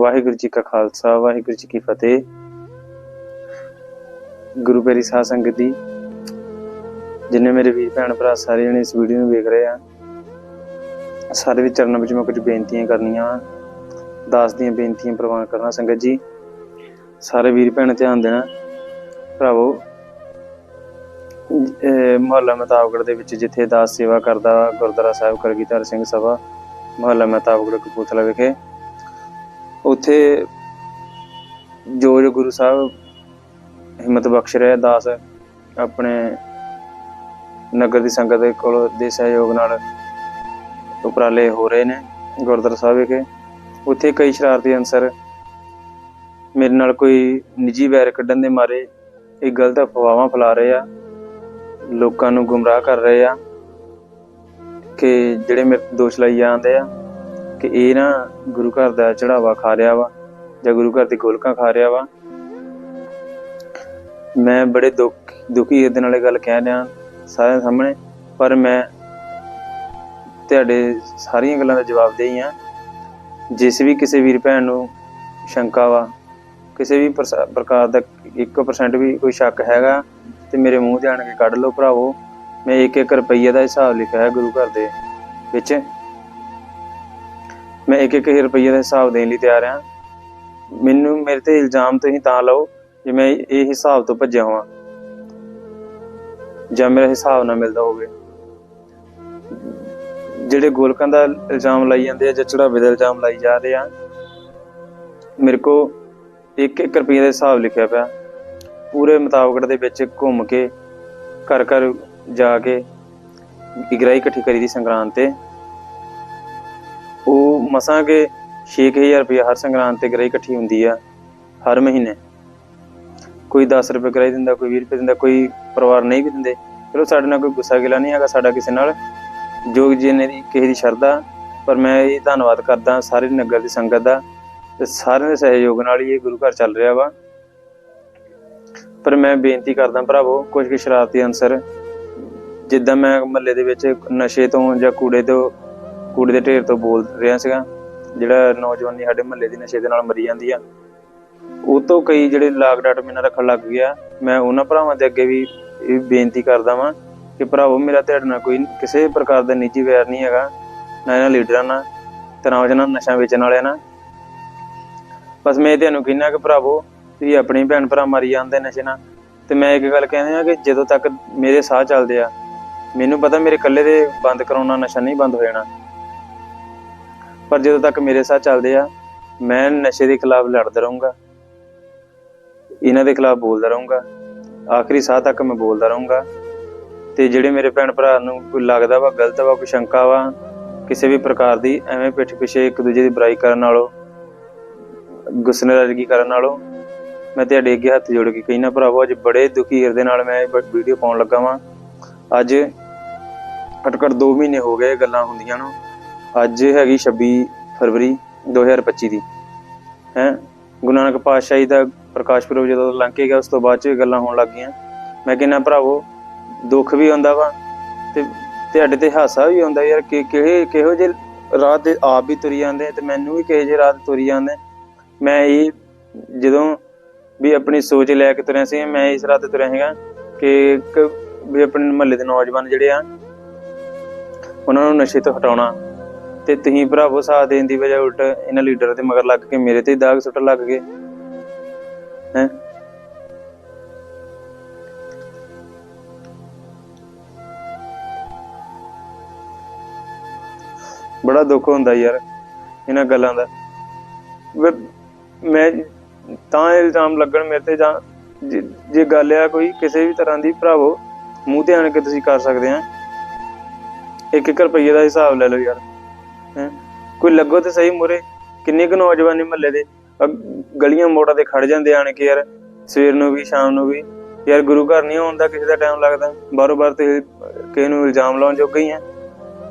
ਵਾਹਿਗੁਰੂ ਜੀ ਕਾ ਖਾਲਸਾ, ਵਾਹਿਗੁਰੂ ਜੀ ਕੀ ਫਤਿਹ। ਗੁਰੂ ਪੈਰੀ ਸਾਧ ਸੰਗਤ ਦੀ ਜਿੰਨੇ ਮੇਰੇ ਵੀਰ ਭੈਣ ਭਰਾ ਸਾਰੇ ਜਣੇ ਇਸ ਵੀਡੀਓ ਨੂੰ ਵੇਖ ਰਹੇ ਆ, ਸਾਰੇ ਵੀ ਚਰਨਾਂ ਵਿੱਚ ਮੈਂ ਕੁਝ ਬੇਨਤੀਆਂ ਕਰਨੀਆਂ, ਦਾਸ ਦੀਆਂ ਬੇਨਤੀਆਂ ਪ੍ਰਵਾਨ ਕਰਨਾ ਸੰਗਤ ਜੀ। ਸਾਰੇ ਵੀਰ ਭੈਣ ਧਿਆਨ ਦੇਣਾ, ਭਰਾਵੋ ਮੁਹੱਲਾ ਮਤਾਬਗੜ ਦੇ ਵਿੱਚ ਜਿੱਥੇ ਦਾਸ ਸੇਵਾ ਕਰਦਾ ਗੁਰਦੁਆਰਾ ਸਾਹਿਬ ਕਲਗੀਧਰ ਸਿੰਘ ਸਭਾ, ਮੁਹੱਲਾ ਮਤਾਬਗੜ ਕਪੂਰਥਲਾ ਵਿਖੇ। ਉੱਥੇ ਜੋ ਜੋ ਗੁਰੂ ਸਾਹਿਬ ਹਿੰਮਤ ਬਖਸ਼ ਰਿਹਾ ਦਾਸ ਆਪਣੇ ਨਗਰ ਦੀ ਸੰਗਤ ਦੇ ਕੋਲ ਦੇ ਸਹਿਯੋਗ ਨਾਲ ਉਪਰਾਲੇ ਹੋ ਰਹੇ ਨੇ ਗੁਰਦੁਆਰਾ ਸਾਹਿਬ ਵਿਖੇ। ਉੱਥੇ ਕਈ ਸ਼ਰਾਰਤੀ ਅਨਸਰ ਮੇਰੇ ਨਾਲ ਕੋਈ ਨਿੱਜੀ ਵੈਰ ਕੱਢਣ ਦੇ ਮਾਰੇ ਇਹ ਗਲਤ ਅਫਵਾਹਾਂ ਫੈਲਾ ਰਹੇ ਆ, ਲੋਕਾਂ ਨੂੰ ਗੁੰਮਰਾਹ ਕਰ ਰਹੇ ਆ ਕਿ ਜਿਹੜੇ ਮੇਰੇ ਦੋਸ਼ ਲਾਈ ਜਾਂਦੇ ਆ। ਕਿ ਇਹ ਨਾ ਗੁਰੂ ਘਰ ਦਾ ਚੜਾਵਾ ਖਾ ਰਿਹਾ ਵਾ ਜਾਂ ਗੁਰੂ ਘਰ ਦੀ ਗੋਲਕਾਂ ਖਾ ਰਿਹਾ ਵਾ। ਮੈਂ ਬੜੇ ਦੁੱਖ, ਦੁਖੀ ਇਹਦੇ ਨਾਲ ਇਹ ਗੱਲ ਕਹਿ ਰਿਹਾ ਸਾਰਿਆਂ ਸਾਹਮਣੇ, ਪਰ ਮੈਂ ਤੁਹਾਡੇ ਸਾਰੀਆਂ ਗੱਲਾਂ ਦਾ ਜਵਾਬ ਦੇਈ ਆ ਜਿਸ ਵੀ ਕਿਸੇ ਵੀਰ ਭੈਣ ਨੂੰ ਸ਼ੰਕਾ ਵਾ, ਕਿਸੇ ਵੀ ਪ੍ਰਸਾ- ਪ੍ਰਕਾਰ ਦਾ 1% ਵੀ ਕੋਈ ਸ਼ੱਕ ਹੈਗਾ, ਤੇ ਮੇਰੇ ਮੂੰਹ ਜਾਣ ਕੇ ਕੱਢ ਲਓ ਭਰਾਵੋ। ਮੈਂ 1-1 ਰੁਪਈਏ ਦਾ ਹਿਸਾਬ ਲਿਖਿਆ ਹੈ ਗੁਰੂ ਘਰ ਦੇ ਵਿੱਚ। ਮੈਂ 1-1 ਰੁਪਈਏ ਦਾ ਹਿਸਾਬ ਦੇਣ ਲਈ ਤਿਆਰ ਹਾਂ। ਮੈਨੂੰ ਮੇਰੇ ਤੇ ਇਲਜ਼ਾਮ ਤੁਸੀਂ ਤਾਂ ਲਾਓ ਜੇ ਮੈਂ ਇਹ ਹਿਸਾਬ ਤੋਂ ਭੱਜਿਆ ਹਾਂ ਜਾਂ ਮੇਰਾ ਹਿਸਾਬ ਨਾ ਮਿਲਦਾ ਹੋਵੇ। ਜਿਹੜੇ ਗੋਲਕਾਂ ਦਾ ਇਲਜ਼ਾਮ ਲਾਈ ਜਾਂਦੇ ਆ ਜਾਂ ਚੜਾਵੇ ਦਾ ਇਲਜ਼ਾਮ ਲਾਈ ਜਾ ਰਹੇ ਆ, ਮੇਰੇ ਕੋ 1-1 ਰੁਪਈਏ ਦਾ ਹਿਸਾਬ ਲਿਖਿਆ ਪਿਆ। ਪੂਰੇ ਮੁਤਾਬਕੜ ਦੇ ਵਿੱਚ ਘੁੰਮ ਕੇ, ਘਰ ਘਰ ਜਾ ਕੇ ਇਗਰਾਈ ਇਕੱਠੀ ਕਰੀ ਦੀ ਸੰਗਰਾਂਦ ਤੇ। ਮਸਾਂ ਕੇ 6000 ਰੁਪਏ ਹਰ ਸੰਗਰਾਂਦ ਤੇ ਗਰਾਈ ਇਕੱਠੀ ਹੁੰਦੀ ਆ, ਹਰ ਮਹੀਨੇ। ਕੋਈ 10 ਰੁਪਏ ਗਰਾਈ ਦਿੰਦਾ, ਕੋਈ 20 ਰੁਪਏ ਦਿੰਦਾ, ਕੋਈ ਪਰਿਵਾਰ ਨਹੀਂ ਵੀ ਦਿੰਦੇ। ਚਲੋ ਸਾਡੇ ਨਾਲ ਕੋਈ ਗੁੱਸਾ ਗਿਲਾ ਨਹੀਂ ਹੈਗਾ, ਸਾਡਾ ਕਿਸੇ ਨਾਲ। ਜੋ ਜਿਹਨੇ ਦੀ ਕਿਸੇ ਦੀ ਸ਼ਰਧਾ, ਪਰ ਮੈਂ ਇਹ ਧੰਨਵਾਦ ਕਰਦਾ ਸਾਰੇ ਨਗਰ ਦੀ ਸੰਗਤ ਦਾ ਤੇ ਸਾਰਿਆਂ ਦੇ ਸਹਿਯੋਗ ਨਾਲ ਹੀ ਇਹ ਗੁਰੂ ਘਰ ਚੱਲ ਰਿਹਾ ਵਾ। ਪਰ ਮੈਂ ਬੇਨਤੀ ਕਰਦਾ ਭਰਾਵੋ, ਕੁਝ ਕੁ ਸ਼ਰਾਰਤੀ ਅਨਸਰ, ਜਿੱਦਾਂ ਮੈਂ ਮਹੱਲੇ ਦੇ ਵਿੱਚ ਨਸ਼ੇ ਤੋਂ ਜਾਂ ਕੂੜੇ ਤੋਂ ਕੂੜੇ ਦੇ ਢੇਰ ਤੋਂ ਬੋਲ ਰਿਹਾ ਸੀਗਾ, ਜਿਹੜਾ ਨੌਜਵਾਨੀ ਸਾਡੇ ਮਹੱਲੇ ਦੀ ਨਸ਼ੇ ਦੇ ਨਾਲ ਮਰੀ ਜਾਂਦੀ ਆ। ਉਹ ਤੋਂ ਕਈ ਜਿਹੜੇ ਲਾਗ ਡਾਟ ਮੈਨੂੰ ਰੱਖਣ ਲੱਗ ਗਿਆ। ਮੈਂ ਉਹਨਾਂ ਭਰਾਵਾਂ ਦੇ ਅੱਗੇ ਵੀ ਇਹ ਬੇਨਤੀ ਕਰਦਾ ਵਾਂ ਕਿ ਭਰਾਵੋ, ਮੇਰਾ ਤੁਹਾਡੇ ਨਾਲ ਕੋਈ ਕਿਸੇ ਪ੍ਰਕਾਰ ਦਾ ਨਿੱਜੀ ਵੈਰ ਨਹੀਂ ਹੈਗਾ। ਨਾ ਇਹਨਾਂ ਲੀਡਰਾਂ ਨਾਲ, ਤੇ ਨਾ ਉਹਨਾਂ ਨਸ਼ਾ ਵੇਚਣ ਵਾਲਿਆਂ ਨਾਲ। ਬਸ ਮੈਂ ਤੁਹਾਨੂੰ ਕਹਿੰਦਾ ਕਿ ਭਰਾਵੋ, ਤੁਸੀਂ ਆਪਣੇ ਭੈਣ ਭਰਾ ਮਾਰੀ ਜਾਂਦੇ ਨਸ਼ੇ ਨਾਲ। ਤੇ ਮੈਂ ਇੱਕ ਗੱਲ ਕਹਿੰਦੇ ਆ ਕਿ ਜਦੋਂ ਤੱਕ ਮੇਰੇ ਸਾਹ ਚੱਲਦੇ ਆ, ਮੈਨੂੰ ਪਤਾ ਮੇਰੇ ਇਕੱਲੇ ਦੇ ਬੰਦ ਕਰਾਉਣਾ, ਨਸ਼ਾ ਨਹੀਂ ਬੰਦ ਹੋ ਜਾਣਾ। ਪਰ ਜਦੋਂ ਤੱਕ ਮੇਰੇ ਸਾਹ ਚੱਲਦੇ ਆ, ਮੈਂ ਨਸ਼ੇ ਦੇ ਖਿਲਾਫ ਲੜਦਾ ਰਹੂੰਗਾ। ਇਹਨਾਂ ਦੇ ਖਿਲਾਫ ਬੋਲਦਾ ਰਹੂੰਗਾ। ਆਖਰੀ ਸਾਹ ਤੱਕ ਮੈਂ ਬੋਲਦਾ ਰਹੂੰਗਾ। ਤੇ ਜਿਹੜੇ ਮੇਰੇ ਭੈਣ ਭਰਾ ਨੂੰ ਕੋਈ ਲੱਗਦਾ ਵਾ, ਗਲਤ ਵਾ, ਕੋਈ ਸ਼ੰਕਾ ਵਾ, ਕਿਸੇ ਵੀ ਪ੍ਰਕਾਰ ਦੀ, ਐਵੇਂ ਪਿੱਠ ਪਿੱਛੇ ਇੱਕ ਦੂਜੇ ਦੀ ਬੁਰਾਈ ਕਰਨ ਨਾਲੋਂ, ਗੁੱਸੇ ਨਾਰਾਜ਼ਗੀ ਕਰਨ ਨਾਲੋਂ, ਮੈਂ ਤੁਹਾਡੇ ਅੱਗੇ ਹੱਥ ਜੋੜ ਕੇ ਕਹਿਣਾ ਭਰਾਵੋ, ਅੱਜ ਬੜੇ ਦੁਖੀ ਹਿਰਦੇ ਨਾਲ ਮੈਂ ਇਹ ਵੀਡੀਓ ਪਾਉਣ ਲੱਗਾ ਵਾਂ। ਅੱਜ ਘੱਟੋ ਘੱਟ 2 ਮਹੀਨੇ ਹੋ ਗਏ ਗੱਲਾਂ ਹੁੰਦੀਆਂ ਨੂੰ। ਅੱਜ ਹੈਗੀ 26 ਫਰਵਰੀ 2025 ਦੀ। ਹੈ? ਗੁਰੂ ਨਾਨਕ ਪਾਤਸ਼ਾਹੀ ਦਾ ਪ੍ਰਕਾਸ਼ ਪੁਰਬ ਜਦੋਂ ਲੰਘ ਕੇ ਗਿਆ, ਉਸ ਤੋਂ ਬਾਅਦ ਚ ਗੱਲਾਂ ਹੋਣ ਲੱਗ ਗਈਆਂ। ਮੈਂ ਕਹਿੰਦਾ, ਭਰਾਵੋ, ਦੁੱਖ ਵੀ ਹੁੰਦਾ ਵਾ ਤੇ ਤੁਹਾਡੇ ਤੇ ਹਾਸਾ ਵੀ ਹੁੰਦਾ ਯਾਰ, ਕਿ ਕਿਹੇ, ਕਿਹੋ ਜਿਹੇ ਰਾਹ ਦੇ ਆਪ ਵੀ ਤੁਰੀ ਜਾਂਦੇ ਤੇ ਮੈਨੂੰ ਵੀ ਕਿਹੋ ਜਿਹੇ ਰਾਹ ਤੁਰੀ ਜਾਂਦੇ ਮੈਂ ਇਹ ਜਦੋਂ ਵੀ ਆਪਣੀ ਸੋਚ ਲੈ ਕੇ ਤੁਰਿਆ ਸੀ, ਮੈਂ ਇਸ ਰਾਹ ਤੇ ਤੁਰਿਆ ਹੈਗਾ ਕਿ ਵੀ ਆਪਣੇ ਮਹੱਲੇ ਦੇ ਨੌਜਵਾਨ ਜਿਹੜੇ ਆ, ਉਹਨਾਂ ਨੂੰ ਨਸ਼ੇ ਤੋਂ ਹਟਾਉਣਾ। ਤੇ ਤੁਸੀਂ ਭਰਾਵੋ ਸਾਥ ਦੇਣ ਦੀ ਵਜ੍ਹਾ ਉਲਟ ਇਹਨਾਂ ਲੀਡਰ ਦੇ ਮਗਰ ਲੱਗ ਕੇ ਮੇਰੇ ਤੇ ਦਾਗ ਸੁੱਟਣ ਲੱਗ ਗਏ। ਹੈ? ਬੜਾ ਦੁੱਖ ਹੁੰਦਾ ਯਾਰ ਇਹਨਾਂ ਗੱਲਾਂ ਦਾ। ਮੈਂ ਤਾਂ ਇਲਜ਼ਾਮ ਲੱਗਣ ਮੇਰੇ ਤੇ ਜਾਂ ਜੇ- ਜੇ ਗੱਲ ਆ ਕੋਈ ਕਿਸੇ ਵੀ ਤਰ੍ਹਾਂ ਦੀ ਭਰਾਵੋ, ਮੂੰਹ ਤੇ ਆਣ ਕੇ ਤੁਸੀਂ ਕਰ ਸਕਦੇ ਆ। ਇੱਕ ਇੱਕ ਰੁਪਈਏ ਦਾ ਹਿਸਾਬ ਲੈ ਲਓ ਯਾਰ। ਹੈਂ? ਕੋਈ ਲੱਗੋ ਤੇ ਸਹੀ ਮੁਰੇ ਕਿੰਨੇ ਕੁ ਨੌਜਵਾਨ ਮਹੱਲੇ ਦੇ? ਅਹ ਗਲੀਆਂ ਮੋੜਾਂ ਤੇ ਖੜ ਜਾਂਦੇ ਆਣ ਕੇ ਯਾਰ, ਸਵੇਰ ਨੂੰ ਵੀ, ਸ਼ਾਮ ਨੂੰ ਵੀ। ਯਾਰ ਗੁਰੂ ਘਰ ਨਹੀਂ ਆਉਂਦਾ ਕਿਸੇ ਦਾ ਟਾਈਮ ਲੱਗਦਾ। ਬਾਰੋ ਬਾਰ ਤੇ ਕਿਸੇ ਨੂੰ ਇਲਜ਼ਾਮ ਲਾਉਣ ਜੋਗਾ ਹੀ ਆ।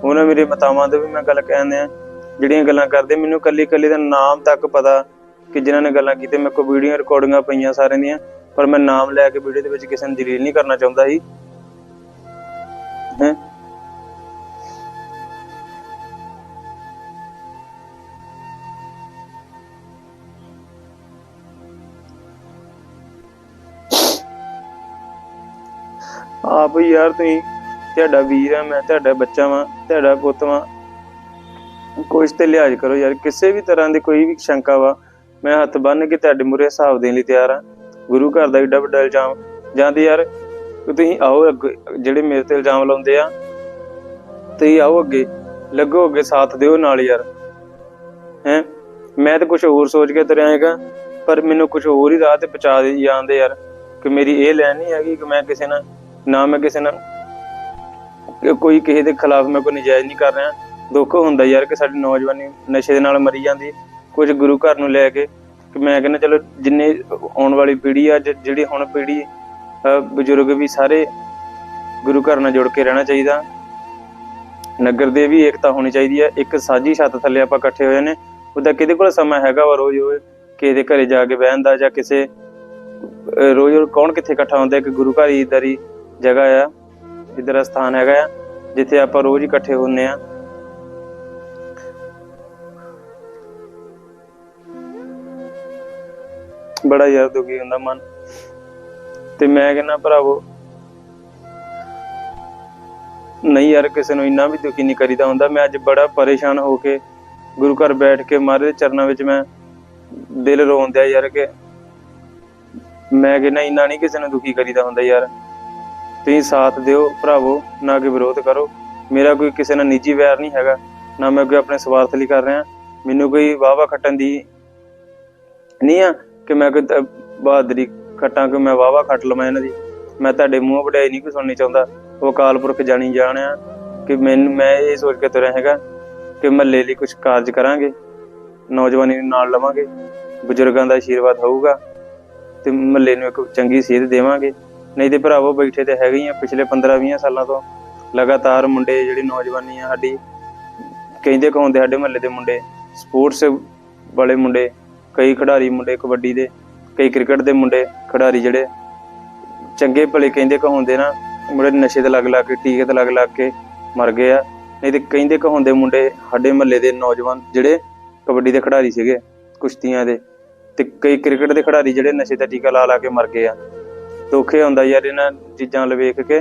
ਉਹਨਾਂ ਮੇਰੇ ਮਤਾਵਾਂ ਤੇ ਵੀ ਮੈਂ ਗੱਲ ਕਹਿੰਦੇ ਆ ਜਿਹੜੀਆਂ ਗੱਲਾਂ ਕਰਦੇ, ਮੈਨੂੰ ਕੱਲੀ ਕੱਲੀ ਦਾ ਨਾਮ ਤੱਕ ਪਤਾ ਕਿ ਜਿਨ੍ਹਾਂ ਨੇ ਗੱਲਾਂ ਕੀਤੀਆਂ, ਮੇਰੇ ਕੋਲ ਵੀਡੀਓ ਰਿਕਾਰਡਿੰਗਾਂ ਪਈਆਂ ਸਾਰਿਆਂ ਦੀਆਂ, ਪਰ ਮੈਂ ਨਾਮ ਲੈ ਕੇ ਵੀਡੀਓ ਦੇ ਵਿੱਚ ਕਿਸੇ ਨੂੰ ਜਲੀਲ ਨਹੀਂ ਕਰਨਾ ਚਾਹੁੰਦਾ ਸੀ। ਹੈ? ਆਪ ਹੀ ਯਾਰ ਤੁਸੀਂ। ਤੁਹਾਡਾ ਵੀਰ ਆ, ਮੈਂ ਤੁਹਾਡਾ ਬੱਚਾ ਵਾਂ, ਤੁਹਾਡਾ ਪੁੱਤ ਵਾਂ। ਕੁਛ ਤੇ ਲਿਹਾਜ਼ ਕਰੋ ਯਾਰ, ਕਿਸੇ ਵੀ ਤਰ੍ਹਾਂ ਦੀ ਕੋਈ ਵੀ ਸ਼ੰਕਾ ਵਾ, ਮੈਂ ਹੱਥ ਬੰਨ ਕੇ ਤੁਹਾਡੇ ਮੂਹਰੇ ਹਿਸਾਬ ਦੇਣ ਲਈ ਤਿਆਰ ਆ। ਗੁਰੂ ਘਰ ਦਾ ਏਡਾ ਵੱਡਾ ਇਲਜ਼ਾਮ, ਜਾਂ ਤੇ ਯਾਰ ਤੁਸੀਂ ਆਓ ਅੱਗੇ, ਜਿਹੜੇ ਮੇਰੇ ਤੇ ਇਲਜ਼ਾਮ ਲਾਉਂਦੇ ਆ, ਤੁਸੀਂ ਆਓ ਅੱਗੇ, ਲੱਗੋ ਅੱਗੇ, ਸਾਥ ਦਿਓ ਨਾਲ ਯਾਰ। ਹੈ? ਮੈਂ ਤਾਂ ਕੁਝ ਹੋਰ ਸੋਚ ਕੇ ਤੁਰਿਆ ਹੈਗਾ, ਪਰ ਮੈਨੂੰ ਕੁਝ ਹੋਰ ਹੀ ਰਾਹ ਤੇ ਪਹੁੰਚਾ ਦੇ ਜਾਂਦੇ ਯਾਰ, ਕਿ ਮੇਰੀ ਇਹ ਲੈਣ ਨਹੀਂ ਹੈਗੀ ਕਿ ਮੈਂ ਕਿਸੇ ਨਾਲ ਨਾ ਮੈਂ ਕਿਸੇ ਨਾਲ। ਕਿ ਕੋਈ ਕਿਸੇ ਦੇ ਖਿਲਾਫ ਮੈਂ ਕੋਈ ਨਜਾਇਜ਼ ਨਹੀਂ ਕਰ ਰਿਹਾ। ਦੁੱਖ ਹੁੰਦਾ ਯਾਰ ਕਿ ਸਾਡੀ ਨੌਜਵਾਨੀ ਨਸ਼ੇ ਦੇ ਨਾਲ ਮਰੀ ਜਾਂਦੀ। ਕੁਝ ਗੁਰੂ ਘਰ ਨੂੰ ਲੈ ਕੇ ਕਿ ਮੈਂ ਕਹਿੰਦਾ ਚਲੋ ਜਿੰਨੇ ਆਉਣ ਵਾਲੀ ਪੀੜ੍ਹੀ ਆ ਜਿਹੜੀ ਹੁਣ ਪੀੜ੍ਹੀ ਬਜ਼ੁਰਗ ਵੀ ਸਾਰੇ ਗੁਰੂ ਘਰ ਨਾਲ ਜੁੜ ਕੇ ਰਹਿਣਾ ਚਾਹੀਦਾ। ਨਗਰ ਦੇ ਵੀ ਏਕਤਾ ਹੋਣੀ ਚਾਹੀਦੀ ਹੈ ਇੱਕ ਸਾਂਝੀ ਛੱਤ ਥੱਲੇ ਆਪਾਂ ਇਕੱਠੇ ਹੋਏ ਨੇ। ਉਹਦਾ ਕਿਹਦੇ ਕੋਲ ਸਮਾਂ ਹੈਗਾ ਵਾ ਰੋਜ਼ ਰੋਜ਼? ਕਿਸੇ ਦੇ ਘਰੇ ਜਾ ਕੇ ਬਹਿਣ ਦਾ ਜਾਂ ਕਿਸੇ ਰੋਜ਼ ਕੌਣ ਕਿੱਥੇ ਇਕੱਠਾ ਹੁੰਦਾ? ਇੱਕ ਗੁਰੂ ਘਰ ਹੀ ਇਦਾਂ ਦੀ ਜਗ੍ਹਾ ਆ ਇਧਰ ਦਾ ਸਥਾਨ ਹੈਗਾ ਆ, ਜਿੱਥੇ ਆਪਾਂ ਰੋਜ਼ ਇਕੱਠੇ ਹੁੰਨੇ ਆ। ਬੜਾ ਯਾਰ ਦੁਖੀ ਹੁੰਦਾ ਮਨ। ਤੇ ਮੈਂ ਕਹਿੰਦਾ, ਭਰਾਵੋ, ਨਹੀਂ ਯਾਰ, ਕਿਸੇ ਨੂੰ ਇੰਨਾ ਵੀ ਦੁਖੀ ਨਹੀਂ ਕਰੀਦਾ ਹੁੰਦਾ। ਮੈਂ ਅੱਜ ਬੜਾ ਪਰੇਸ਼ਾਨ ਹੋ ਕੇ ਗੁਰੂ ਘਰ ਬੈਠ ਕੇ ਮਹਾਰਾਜ ਦੇ ਚਰਨਾਂ ਵਿੱਚ ਮੈਂ ਦਿਲ ਰੋਂਦਿਆ ਯਾਰ ਕਿ ਮੈਂ ਕਹਿੰਦਾ, ਇੰਨਾ ਨਹੀਂ ਕਿਸੇ ਨੂੰ ਦੁਖੀ ਕਰੀਦਾ ਹੁੰਦਾ ਯਾਰ। ਤੁਸੀਂ ਸਾਥ ਦਿਓ, ਭਰਾਵੋ, ਨਾ ਕਿ ਵਿਰੋਧ ਕਰੋ। ਮੇਰਾ ਕੋਈ ਕਿਸੇ ਨਾਲ ਨਿੱਜੀ ਵੈਰ ਨਹੀਂ ਹੈਗਾ, ਨਾ ਮੈਂ ਕੋਈ ਆਪਣੇ ਸਵਾਰਥ ਲਈ ਕਰ ਰਿਹਾ। ਮੈਨੂੰ ਕੋਈ ਵਾਵਾ ਖੱਟਣ ਦੀ ਨਹੀਂ ਆ ਕਿ ਮੈਂ ਕੋਈ ਬਹਾਦਰੀ ਖੱਟਾਂ, ਕਿ ਮੈਂ ਵਾਵਾ ਖੱਟ ਲਵਾਂ ਇਹਨਾਂ ਦੀ। ਮੈਂ ਤੁਹਾਡੇ ਮੂੰਹ ਵਡਿਆਈ ਨਹੀਂ ਕੋਈ ਸੁਣਨੀ ਚਾਹੁੰਦਾ। ਉਹ ਅਕਾਲ ਪੁਰਖ ਜਾਣੀ ਜਾਣਿਆ ਕਿ ਮੈਨੂੰ, ਮੈਂ ਇਹ ਸੋਚ ਕੇ ਤੁਰਿਆ ਹੈਗਾ ਕਿ ਮਹੱਲੇ ਲਈ ਕੁਝ ਕਾਰਜ ਕਰਾਂਗੇ, ਨੌਜਵਾਨੀ ਨੂੰ ਨਾਲ ਲਵਾਂਗੇ, ਬਜ਼ੁਰਗਾਂ ਦਾ ਆਸ਼ੀਰਵਾਦ ਹੋਊਗਾ ਤੇ ਮਹੱਲੇ ਨੂੰ ਇੱਕ ਚੰਗੀ ਸੇਧ ਦੇਵਾਂਗੇ। ਨਹੀਂ ਤੇ ਭਰਾਵੋ ਬੈਠੇ ਤੇ ਹੈਗੇ ਹੀ ਆ ਪਿਛਲੇ 15-20 ਸਾਲਾਂ ਤੋਂ। ਲਗਾਤਾਰ ਮੁੰਡੇ ਜਿਹੜੀ ਨੌਜਵਾਨੀ ਆ ਸਾਡੀ, ਕਹਿੰਦੇ ਕਹਾਉਂਦੇ ਸਾਡੇ ਮਹੱਲੇ ਦੇ ਮੁੰਡੇ, ਸਪੋਰਟਸ ਵਾਲੇ ਮੁੰਡੇ, ਕਈ ਖਿਡਾਰੀ ਮੁੰਡੇ, ਕਬੱਡੀ ਦੇ, ਕਈ ਕ੍ਰਿਕਟ ਦੇ ਮੁੰਡੇ, ਖਿਡਾਰੀ ਜਿਹੜੇ ਚੰਗੇ ਭਲੇ ਕਹਿੰਦੇ ਕਹਾਉਂਦੇ ਨਾ, ਮੁੰਡੇ ਨਸ਼ੇ ਤੇ ਲੱਗ ਲੱਗ ਕੇ, ਟੀਕੇ ਤੇ ਲੱਗ ਲੱਗ ਕੇ ਮਰ ਗਏ ਆ। ਨਹੀਂ ਤੇ ਕਹਿੰਦੇ ਕਹਾਉਂਦੇ ਮੁੰਡੇ ਸਾਡੇ ਮਹੱਲੇ ਦੇ ਨੌਜਵਾਨ ਜਿਹੜੇ ਕਬੱਡੀ ਦੇ ਖਿਡਾਰੀ ਸੀਗੇ, ਕੁਸ਼ਤੀਆਂ ਦੇ ਤੇ ਕਈ ਕ੍ਰਿਕਟ ਦੇ ਖਿਡਾਰੀ ਜਿਹੜੇ ਨਸ਼ੇ ਦਾ ਟੀਕਾ ਲਾ ਲਾ ਕੇ ਮਰ ਗਏ ਆ। ਦੁੱਖੇ ਹੁੰਦਾ ਯਾਰ ਇਹਨਾਂ ਚੀਜ਼ਾਂ ਵੱਲ ਵੇਖ ਕੇ।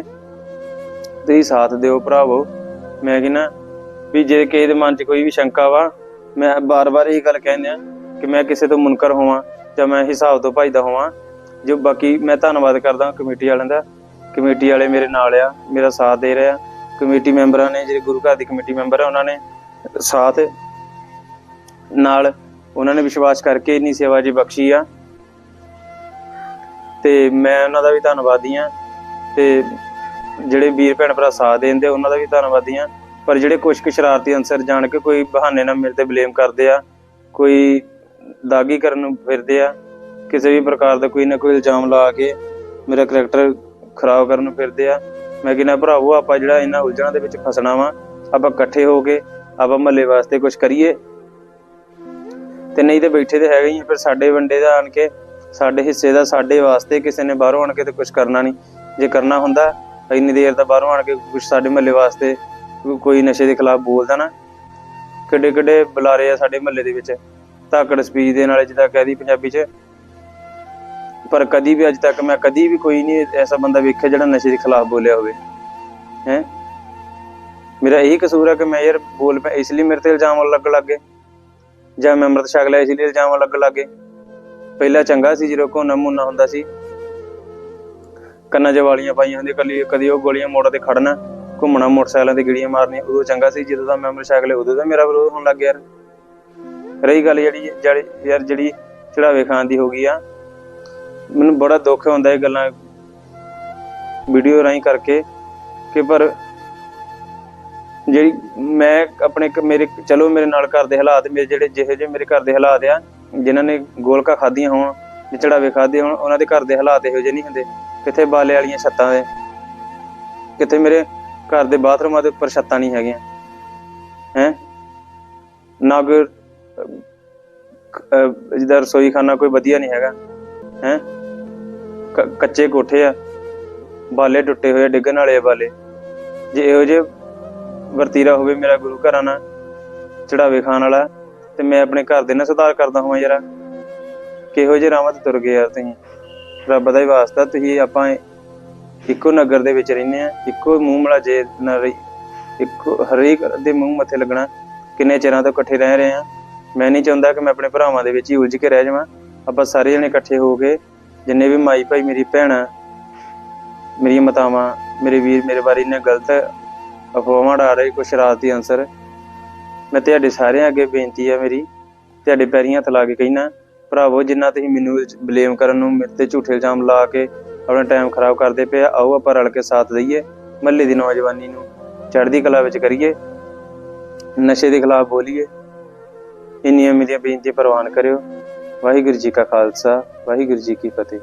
ਤੁਸੀਂ ਸਾਥ ਦਿਓ ਭਰਾਵੋ। ਮੈਂ ਕਹਿੰਦਾ ਵੀ ਜੇ ਕਿਸੇ ਦੇ ਮਨ 'ਚ ਕੋਈ ਵੀ ਸ਼ੰਕਾ ਵਾ, ਮੈਂ ਬਾਰ-ਬਾਰ ਇਹ ਗੱਲ ਕਹਿੰਦੇ ਆ ਕਿ ਮੈਂ ਕਿਸੇ ਤੋਂ ਮੁਨਕਰ ਹੋਵਾਂ ਜਾਂ ਮੈਂ ਹਿਸਾਬ ਤੋਂ ਭਜਦਾ ਹੋਵਾਂ। ਜੋ ਬਾਕੀ ਮੈਂ ਧੰਨਵਾਦ ਕਰਦਾ ਕਮੇਟੀ ਵਾਲਿਆਂ ਦਾ। ਕਮੇਟੀ ਵਾਲੇ ਮੇਰੇ ਨਾਲ ਆ, ਮੇਰਾ ਸਾਥ ਦੇ ਰਹੇ ਆ। ਕਮੇਟੀ ਮੈਂਬਰਾਂ ਨੇ, ਜਿਹੜੇ ਗੁਰੂ ਘਰ ਦੀ ਕਮੇਟੀ ਮੈਂਬਰ ਆ, ਉਹਨਾਂ ਨੇ ਸਾਥ ਨਾਲ ਉਹਨਾਂ ਨੇ ਵਿਸ਼ਵਾਸ ਕਰਕੇ ਇੰਨੀ ਸੇਵਾ ਜੀ ਬਖਸ਼ੀ ਆ। ਤੇ ਮੈਂ ਉਹਨਾਂ ਦਾ ਵੀ ਧੰਨਵਾਦੀ ਆ ਤੇ ਜਿਹੜੇ ਵੀਰ ਭੈਣ ਭਰਾ ਸਾਥ ਦੇਂਦੇ ਉਹਨਾਂ ਦਾ ਵੀ ਧੰਨਵਾਦੀ ਆ ਪਰ ਜਿਹੜੇ ਕੁਝ ਕੁ ਸ਼ਰਾਰਤੀ ਅਨਸਰ ਜਾਣ ਕੇ ਕੋਈ ਬਹਾਨੇ ਨਾਲ ਮੇਰੇ ਤੇ ਬਲੇਮ ਕਰਦੇ ਆ ਕੋਈ ਦਾਗੀ ਕਰਨ ਨੂੰ ਫਿਰਦੇ ਆ ਕਿਸੇ ਵੀ ਪ੍ਰਕਾਰ ਦਾ ਕੋਈ ਨਾ ਕੋਈ ਇਲਜ਼ਾਮ ਲਾ ਕੇ ਮੇਰਾ ਕਰੈਕਟਰ ਖਰਾਬ ਕਰਨ ਨੂੰ ਫਿਰਦੇ ਆ। ਮੈਂ ਕਹਿੰਦਾ ਭਰਾਵੋ ਆਪਾਂ ਜਿਹੜਾ ਇਹਨਾਂ ਉਲਝਣਾਂ ਦੇ ਵਿੱਚ ਫਸਣਾ ਵਾ ਆਪਾਂ ਇਕੱਠੇ ਹੋ ਕੇ ਆਪਾਂ ਮਹੱਲੇ ਵਾਸਤੇ ਕੁਝ ਕਰੀਏ। ਤੇ ਨਹੀਂ ਤੇ ਬੈਠੇ ਤੇ ਹੈਗੇ ਹੀ ਆ, ਫਿਰ ਸਾਡੇ ਵੰਡੇ ਦਾ ਆਣ ਕੇ ਸਾਡੇ ਹਿੱਸੇ ਦਾ ਸਾਡੇ ਵਾਸਤੇ ਕਿਸੇ ਨੇ ਬਾਹਰੋਂ ਆਣ ਕੇ ਤੇ ਕੁਝ ਕਰਨਾ ਨਹੀਂ। ਜੇ ਕਰਨਾ ਹੁੰਦਾ, ਇੰਨੀ ਦੇਰ ਦਾ ਬਾਹਰੋਂ ਆਣ ਕੇ ਕੁਝ ਸਾਡੇ ਮਹੱਲੇ ਵਾਸਤੇ ਕੋਈ ਨਸ਼ੇ ਦੇ ਖਿਲਾਫ ਬੋਲਦਾ ਨਾ ਕਿੱਡੇ ਕਿੱਡੇ ਬੁਲਾਰੇ ਆ ਸਾਡੇ ਮਹੱਲੇ ਦੇ ਵਿੱਚ। ਧਾਕੜ ਸਪੀਚ ਦੇ ਨਾਲ ਜਿੱਦਾਂ ਕਹਦੀ ਪੰਜਾਬੀ 'ਚ। ਪਰ ਕਦੀ ਵੀ ਅੱਜ ਤੱਕ ਮੈਂ ਕਦੀ ਵੀ ਕੋਈ ਨਹੀਂ ਐਸਾ ਬੰਦਾ ਵੇਖਿਆ ਜਿਹੜਾ ਨਸ਼ੇ ਦੇ ਖਿਲਾਫ ਬੋਲਿਆ ਹੋਵੇ। ਹੈ? ਮੇਰਾ ਇਹੀ ਕਸੂਰ ਹੈ ਕਿ ਮੈਂ ਯਾਰ ਬੋਲ ਪਿਆ ਇਸ ਲਈ ਮੇਰੇ ਤੇ ਇਲਜ਼ਾਮ ਲੱਗ ਲੱਗੇ ਜਾਂ ਮੈਂ ਅੰਮ੍ਰਿਤ ਛਕ ਲਿਆ, ਇਸ ਲਈ ਇਲਜ਼ਾਮ ਲੱਗ ਲੱਗੇ ਪਹਿਲਾਂ ਚੰਗਾ ਸੀ, ਜਦੋਂ ਕੋਨਾ ਮੁੰਨਾ ਹੁੰਦਾ ਸੀ। ਕੰਨਾਂ 'ਚ ਵਾਲੀਆਂ ਪਾਈਆਂ ਹੁੰਦੀਆਂ ਕਦੀ ਕਦੀ ਉਹ ਗੋਲੀਆਂ ਮੋੜਾਂ ਤੇ ਖੜਨਾ, ਘੁੰਮਣਾ, ਮੋਟਰਸਾਈਕਲਾਂ ਤੇ ਗਿੜੀਆਂ ਮਾਰਨੀਆਂ, ਉਦੋਂ ਚੰਗਾ ਸੀ, ਜਦੋਂ ਦਾ ਮੈਂ ਮੋਟਰਸਾਈਕਲ, ਉਦੋਂ ਦਾ ਮੇਰਾ ਵਿਰੋਧ ਹੋਣ ਲੱਗ ਗਿਆ ਯਾਰ। ਰਹੀ ਗੱਲ ਜਿਹੜੀ ਯਾਰ ਜਿਹੜੀ ਚੜਾਵੇ ਖਾਨ ਦੀ ਹੋ ਗਈ ਆ, ਮੈਨੂੰ ਬੜਾ ਦੁੱਖ ਹੁੰਦਾ ਇਹ ਗੱਲਾਂ, ਵੀਡੀਓ ਰਾਹੀਂ ਕਰਕੇ ਕਿ ਪਰ ਜਿਹੜੀ ਮੈਂ ਆਪਣੇ ਮੇਰੇ ਚਲੋ ਮੇਰੇ ਨਾਲ ਘਰ ਦੇ ਹਾਲਾਤ, ਮੇਰੇ ਜਿਹੜੇ ਜਿਹੇ ਜਿਹੇ ਮੇਰੇ ਘਰ ਦੇ ਹਾਲਾਤ ਆ ਜਿਨ੍ਹਾਂ ਨੇ ਗੋਲਕਾ ਖਾਧੀਆਂ ਹੋਣ ਜਾਂ ਚੜਾਵੇ ਖਾਦੇ ਹੋਣ ਉਹਨਾਂ ਦੇ ਘਰ ਦੇ ਹਾਲਾਤ ਇਹੋ ਜਿਹੇ ਨਹੀਂ ਹੁੰਦੇ। ਕਿੱਥੇ ਬਾਲੇ ਵਾਲੀਆਂ ਛੱਤਾਂ ਦੇ ਕਿੱਥੇ ਮੇਰੇ ਘਰ ਦੇ ਬਾਥਰੂਮਾਂ ਦੇ ਉੱਪਰ ਛੱਤਾਂ ਨਹੀਂ ਹੈਗੀਆਂ। ਹੈ? ਨਾ ਕੋਈ ਅਹ, ਜਿੱਦਾਂ ਰਸੋਈ ਖਾਨਾ ਕੋਈ ਵਧੀਆ ਨਹੀਂ ਹੈਗਾ। ਹੈ? ਕੱਚੇ ਕੋਠੇ ਆ। ਬਾਲੇ ਟੁੱਟੇ ਹੋਏ ਆ, ਡਿੱਗਣ ਵਾਲੇ ਆ ਬਾਲੇ। ਜੇ ਇਹੋ ਜਿਹੇ ਵਰਤੀਰਾ ਹੋਵੇ ਮੇਰਾ ਗੁਰੂ ਘਰਾਂ ਨਾਲ ਚੜਾਵੇ ਖਾਨ ਵਾਲਾ ਤੇ ਮੈਂ ਆਪਣੇ ਘਰ ਦੇ ਨਾਲ ਸੁਧਾਰ ਕਰਦਾ ਹਾਂ ਯਾਰ। ਕਿਹੋ ਜਿਹੇ ਰਾਵਾਂ ਤੇ ਤੁਰ ਗਏ ਯਾਰ ਤੁਸੀਂ। ਰੱਬ ਦਾ ਹੀ ਵਾਸਤਾ, ਤੁਸੀਂ ਆਪਾਂ ਇੱਕੋ ਨਗਰ ਦੇ ਵਿੱਚ ਰਹਿੰਦੇ ਆ ਇੱਕੋ ਮੂੰਹ ਮਲਾਜੇ ਨਾਲ ਇੱਕੋ ਹਰੇਕ ਦੇ ਮੂੰਹ ਮੱਥੇ ਲੱਗਣਾ। ਕਿੰਨੇ ਚਿਰਾਂ ਤੋਂ ਇਕੱਠੇ ਰਹਿ ਰਹੇ ਆ ਮੈਂ ਨਹੀਂ ਚਾਹੁੰਦਾ ਕਿ ਮੈਂ ਆਪਣੇ ਭਰਾਵਾਂ ਦੇ ਵਿੱਚ ਹੀ ਉਲਝ ਕੇ ਰਹਿ ਜਾਵਾਂ। ਆਪਾਂ ਸਾਰੇ ਜਣੇ ਇਕੱਠੇ ਹੋ ਕੇ, ਜਿੰਨੇ ਵੀ ਮਾਈ ਭਾਈ, ਮੇਰੀ ਭੈਣਾਂ, ਮੇਰੀਆਂ ਮਾਤਾਵਾਂ, ਮੇਰੇ ਵੀਰ, ਮੇਰੇ ਬਾਰੇ ਇੰਨੇ ਗਲਤ ਅਫਵਾਹਾਂ ਉਡਾ ਰਹੇ, ਕੁਛ ਰਾਤ ਦੀ ਅੰਸਰ ਮੈਂ ਤੁਹਾਡੇ ਸਾਰਿਆਂ ਅੱਗੇ ਬੇਨਤੀ ਹੈ ਮੇਰੀ ਤੁਹਾਡੇ ਪੈਰੀਂ ਹੱਥ ਲਾ ਕੇ ਕਹਿਣਾ ਭਰਾਵੋ ਜਿੰਨਾ ਤੁਸੀਂ ਮੈਨੂੰ ਬਲੇਮ ਕਰਨ ਨੂੰ ਮੇਰੇ ਤੇ ਝੂਠੇ ਇਲਜ਼ਾਮ ਲਾ ਕੇ ਆਪਣਾ ਟਾਈਮ ਖਰਾਬ ਕਰਦੇ ਪਏ ਆ, ਆਓ ਆਪਾਂ ਰਲ ਕੇ ਸਾਥ ਦਈਏ ਮਹੱਲੇ ਦੀ ਨੌਜਵਾਨੀ ਨੂੰ ਚੜ੍ਹਦੀ ਕਲਾ ਵਿੱਚ ਕਰੀਏ ਨਸ਼ੇ ਦੇ ਖਿਲਾਫ ਬੋਲੀਏ। ਇੰਨੀਆਂ ਮੇਰੀਆਂ ਬੇਨਤੀਆਂ ਪ੍ਰਵਾਨ ਕਰਿਓ। ਵਾਹਿਗੁਰੂ ਜੀ ਕਾ ਖਾਲਸਾ ਵਾਹਿਗੁਰੂ ਜੀ ਕੀ ਫਤਿਹ।